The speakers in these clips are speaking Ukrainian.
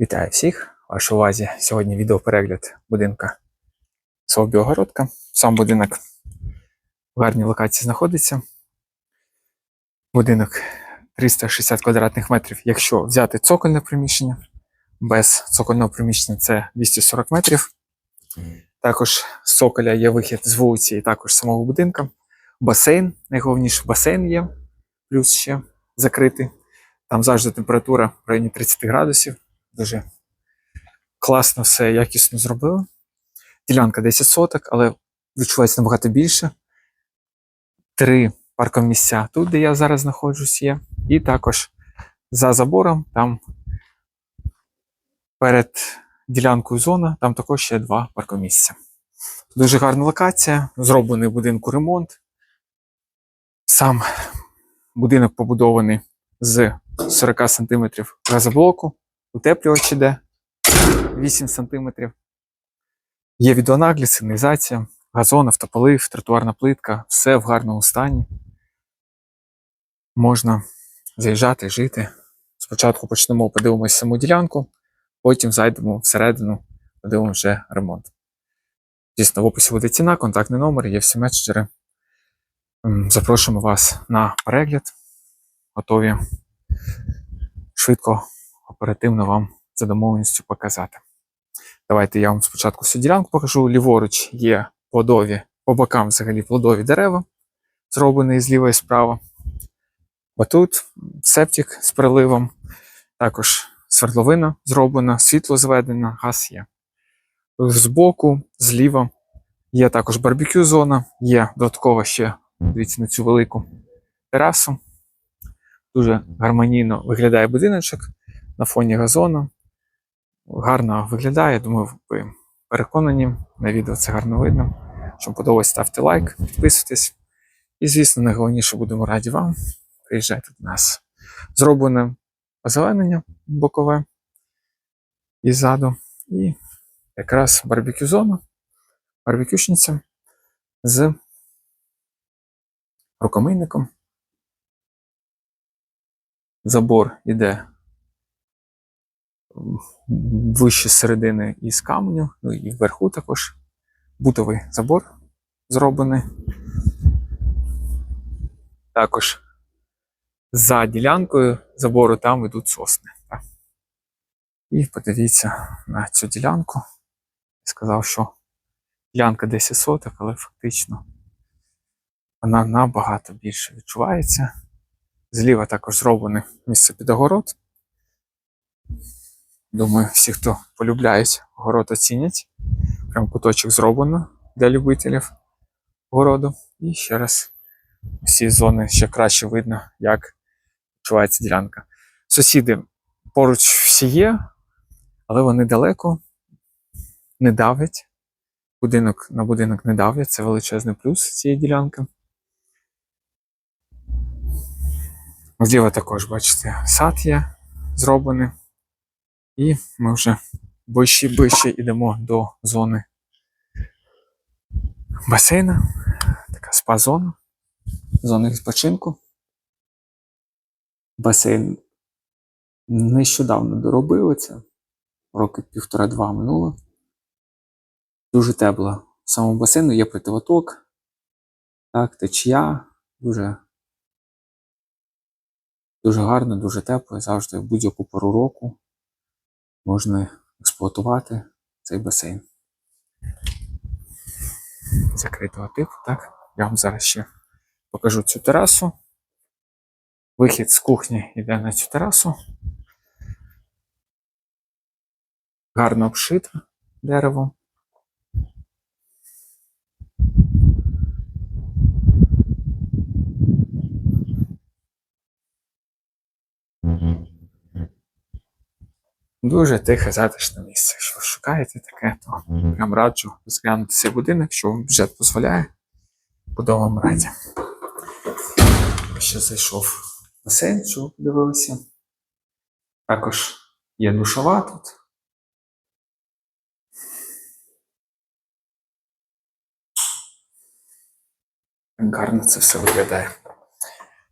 Вітаю всіх! Вашій увазі сьогодні відеоперегляд будинка свого Білогородка. Сам будинок в гарній локації знаходиться. Будинок 360 квадратних метрів, якщо взяти цокольне приміщення. Без цокольного приміщення це 240 метрів. Також з цоколя є вихід з вулиці і також самого будинка. Басейн, найголовніше басейн є, плюс ще закритий. Там завжди температура в районі 30 градусів. Дуже класно все якісно зробили. Ділянка 10 соток, але відчувається набагато більше. Три паркомісця тут, де я зараз знаходжусь, є. І також за забором, там перед ділянкою зона, там також ще два паркомісця. Дуже гарна локація, зроблений в будинку ремонт. Сам будинок побудований з 40 см газоблоку, утеплювач іде 8 см. Є відеонагляд, сигналізація, газон, автополив, тротуарна плитка, все в гарному стані. Можна заїжджати, жити. Спочатку почнемо, подивимося саму ділянку, потім зайдемо всередину, подивимося вже ремонт. Дійсно, в описі буде ціна, контактний номер, є всі меседжери. Запрошуємо вас на перегляд. Готові швидко, оперативно вам за домовленістю показати. Давайте я вам спочатку всю ділянку покажу. Ліворуч є плодові, по бокам взагалі плодові дерева, зроблені зліва і справа. Отут септик з приливом, також свердловина зроблена, світло зведено, газ є. Збоку, зліва є також барбекю зона, є додатково ще, дивіться на цю велику терасу. Дуже гармонійно виглядає будиночок на фоні газону. Гарно виглядає, думаю, ви переконані. На відео це гарно видно. Якщо подобається, ставте лайк, підписуйтесь. І, звісно, найголовніше будемо раді вам. Приїжджайте до нас. Зроблене озеленення бокове і ззаду. І якраз барбекю зона, барбекюшниця з рукомийником. Забор іде вище середини із каменю, ну і вверху також бутовий забор зроблений. Також за ділянкою забору там йдуть сосни. І подивіться на цю ділянку. Сказав, що ділянка 10 соток, але фактично вона набагато більше відчувається. Зліва також зроблене місце під огород. Думаю, всі, хто полюбляють город, оцінять. Прям куточок зроблено для любителів городу. І ще раз всі зони ще краще видно, як відчувається ділянка. Сусіди поруч всі є, але вони далеко не давлять. Будинок на будинок не давлять, це величезний плюс цієї ділянки. Зліва також, бачите, сад є зроблений. І ми вже ближче ближче йдемо до зони басейна. Така спа-зона, зона відпочинку. Басейн нещодавно доробили це, роки півтора-два минуло. Дуже тепло. В самому басейну є противоток, так, течія, дуже Дуже гарно, дуже тепло, завжди в будь-яку пору року можна експлуатувати цей басейн. Закритого типу, так? Я вам зараз ще покажу цю терасу. Вихід з кухні йде на цю терасу. Гарно обшита деревом. Дуже тихе, затишне місце. Якщо ви шукаєте таке, то прям раджу розглянути цей будинок, якщо вам бюджет дозволяє. Буду вам раді. Ще зайшов басейн, що ви подивилися. Також є душова тут. Гарно це все виглядає.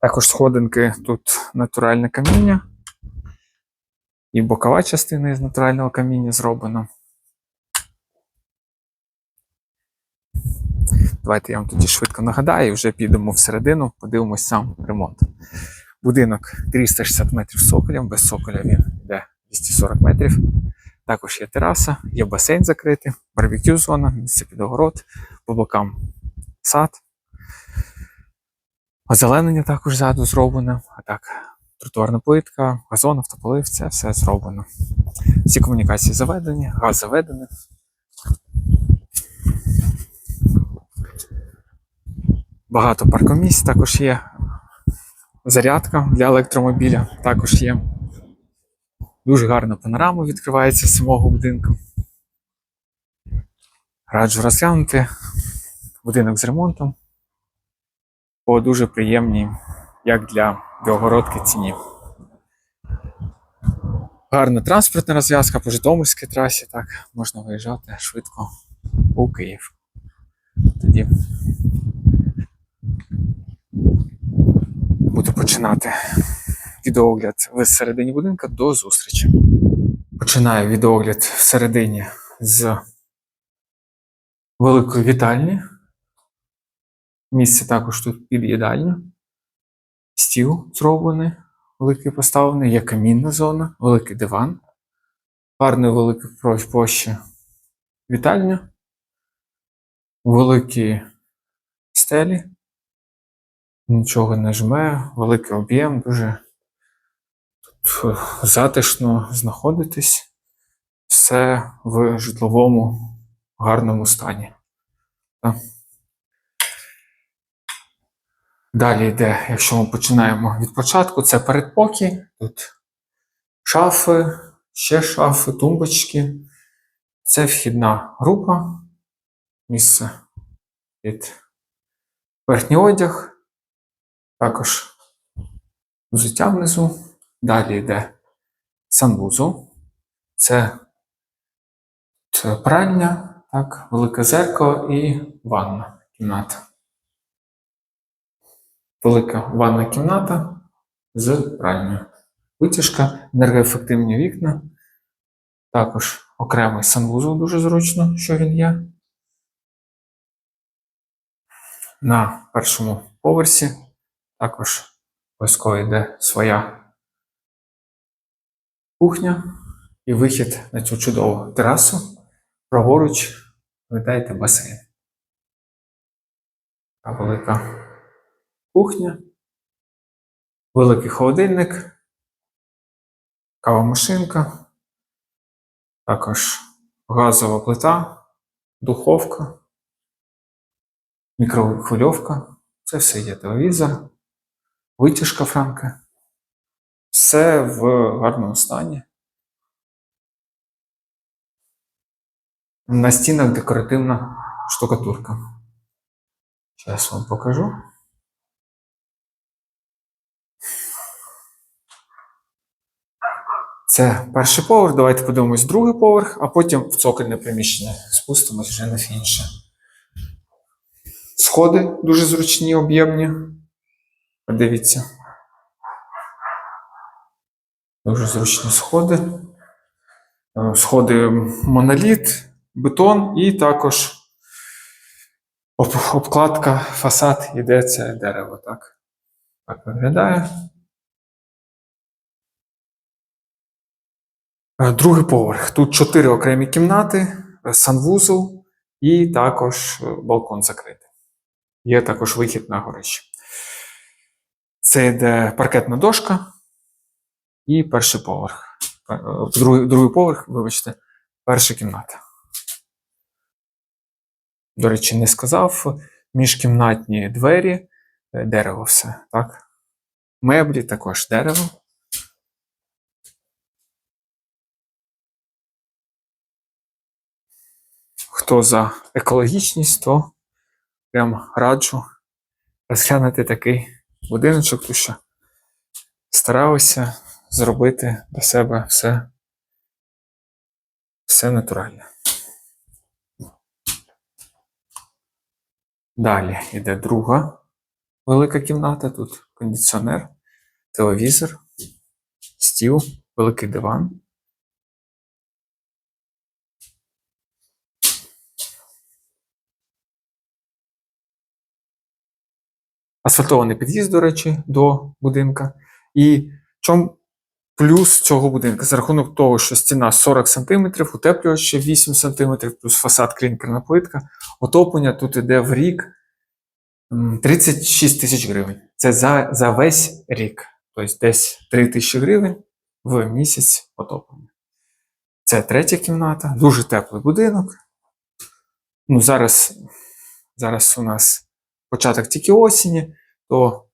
Також сходинки тут натуральне каміння. І бокова частина із натурального каміння зроблена. Давайте я вам тоді швидко нагадаю, вже підемо всередину, подивимось сам ремонт. Будинок 360 метрів соколем, без соколя він йде 240 метрів. Також є тераса, є басейн закритий, барбекю зона, місце під огород, по бокам сад. Озеленення також ззаду зроблено, а так, тротуарна плитка, газон, автополив, це все зроблено. Всі комунікації заведені, газ заведений. Багато паркомісць також є. Зарядка для електромобіля також є. Дуже гарна панорама відкривається з самого будинку. Раджу розглянути будинок з ремонтом по дуже приємній, як для Білогородки ціні. Гарна транспортна розв'язка по Житомирській трасі, так, можна виїжджати швидко у Київ. Тоді буду починати відеогляд всередині будинку до зустрічі. Починаю відеогляд всередині з великої вітальні. Місце також тут під їдальню. Стіл зроблений, великий поставлений, є камінна зона, великий диван, гарний великий площі вітальня, великі стелі, нічого не жме, великий об'єм, дуже тут затишно знаходитись. Все в житловому гарному стані. Так. Далі йде, якщо ми починаємо від початку, це передпокій. Тут шафи, ще шафи, тумбочки. Це вхідна група. Місце під верхній одяг. Також взуття внизу. Далі йде санвузол. Це пральня, так, велике зеркало і ванна кімната. Велика ванна кімната з пральнею. Витяжка, енергоефективні вікна. Також окремий санвузол дуже зручно, що він є. На першому поверсі також обов'язково йде своя кухня і вихід на цю чудову терасу. Праворуч видаєте басейн. Та велика кухня, великий холодильник, кавомашинка, також газова плита, духовка, мікрохвильовка. Це все є телевізор, витяжка франка. Все в гарному стані. На стінах декоративна штукатурка. Зараз вам покажу. Це перший поверх. Давайте подивимось другий поверх, а потім в цокольне приміщення спустимось вже на інше. Сходи дуже зручні, об'ємні. Подивіться. Дуже зручні сходи. Е, Сходи моноліт, бетон і також обкладка, фасад іде дерево. Так, так виглядає. Другий поверх. Тут чотири окремі кімнати, е, санвузол і також е, балкон закритий. Є також вихід на горище. Це йде паркетна дошка і перший поверх. Е, Другий, другий поверх, вибачте, перша кімната. До речі, не сказав. Міжкімнатні двері, е, дерево все, так? Меблі також дерево. Хто за екологічність, то прям раджу розглянути такий будиночок, тому що старалися зробити для себе все, все натуральне. Далі йде друга велика кімната. Тут кондиціонер, телевізор, стіл, великий диван. Асфальтований під'їзд, до речі, до будинка. І чому плюс цього будинку? За рахунок того, що стіна 40 см, утеплювач ще 8 см, плюс фасад клінкерна плитка, отоплення тут іде в рік 36 тисяч гривень. Це за, за весь рік. Тобто десь 3 тисячі гривень в місяць отоплення. Це третя кімната, дуже теплий будинок. Ну, зараз, зараз у нас початок тільки осені, то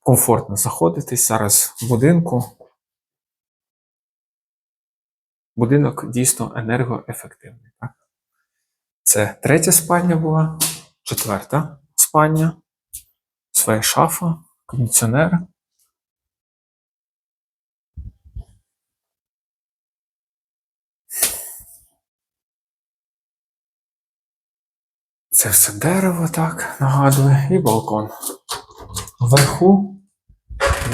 комфортно заходитись зараз в будинку. Будинок дійсно енергоефективний. Так? Це третя спальня була, четверта спальня, своя шафа, кондиціонер. Це все дерево, так, нагадує, і балкон. Вверху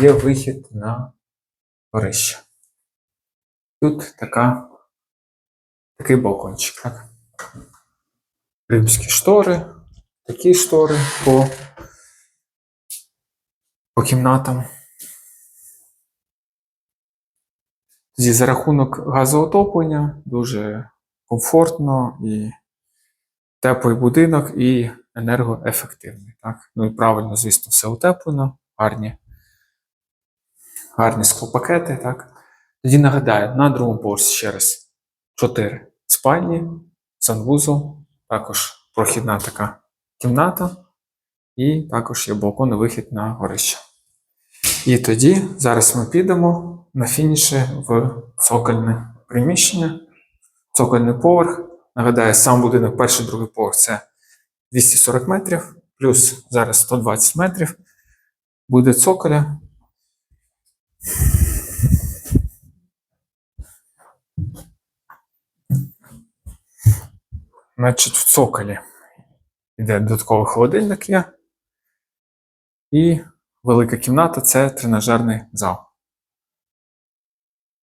є вихід на горище. Тут така, такий балкончик, так. Римські штори, такі штори по, по кімнатам. Тоді за рахунок газоотоплення дуже комфортно і теплий будинок і енергоефективний. Так? Ну і правильно, звісно, все утеплено, гарні, гарні склопакети. Так? Тоді нагадаю, на другому поверсі ще раз 4 спальні, санвузол, також прохідна така кімната, і також є балкон і вихід на горище. І тоді зараз ми підемо на фініші в цокольне приміщення, цокольний поверх. Нагадаю, сам будинок, перший другий поверх це 240 метрів, плюс зараз 120 метрів. Буде цоколя. Значить, в цоколі йде додатковий холодильник є. І велика кімната це тренажерний зал.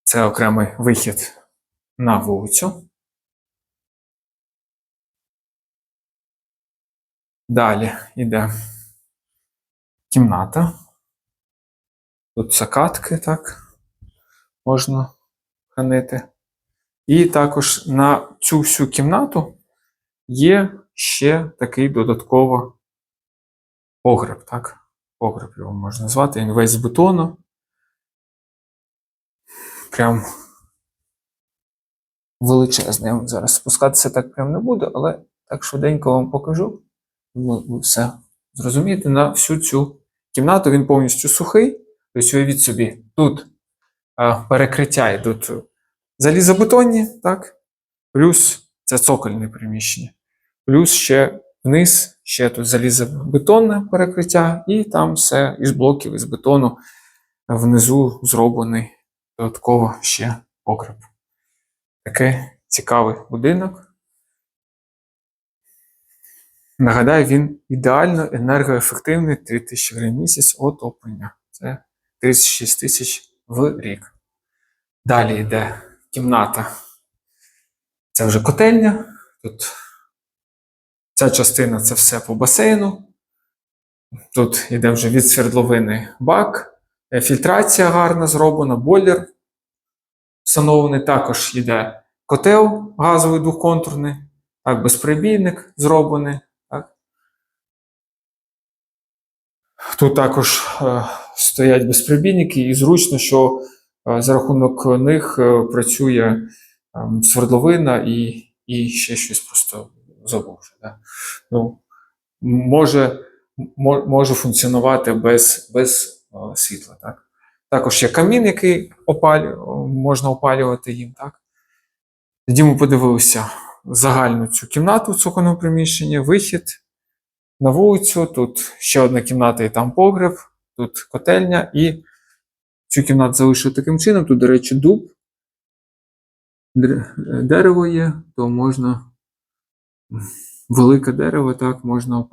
Це окремий вихід на вулицю. Далі йде кімната. Тут закатки, так, можна хранити. І також на цю всю кімнату є ще такий додатково погреб, так? Погреб його можна назвати. Він весь з бетону. Прям величезний. Я вам зараз спускатися так прям не буду, але так швиденько вам покажу. Ви, ви все зрозумієте. На всю цю кімнату він повністю сухий. Тобто уявіть собі, тут перекриття йдуть залізобетонні, так? Плюс це цокольне приміщення. Плюс ще вниз, ще тут залізобетонне перекриття, і там все із блоків, із бетону внизу зроблений додатково ще покреп. Такий цікавий будинок. Нагадаю, він ідеально енергоефективний 3000 гривень в місяць отоплення. Це 36 тисяч в рік. Далі йде кімната. Це вже котельня. Тут ця частина це все по басейну. Тут йде вже від свердловини бак, е, фільтрація гарна зроблена, бойлер встановлений. Також йде котел газовий двохконтурний, так, безперебійник зроблений. Так. Тут також е, стоять безперебійники, і зручно, що е, за рахунок них е, працює е, свердловина і, і ще щось просто забув. Да? Ну, може, може функціонувати без, без світла. Так? Також є камін, який опалю, можна опалювати їм. Так? Тоді ми подивилися загальну цю кімнату в цокольному приміщенні, вихід на вулицю. Тут ще одна кімната і там погреб, тут котельня, і цю кімнату залишив таким чином. Тут, до речі, дуб, дерево є, то можна велике дерево, так, можна опалювати.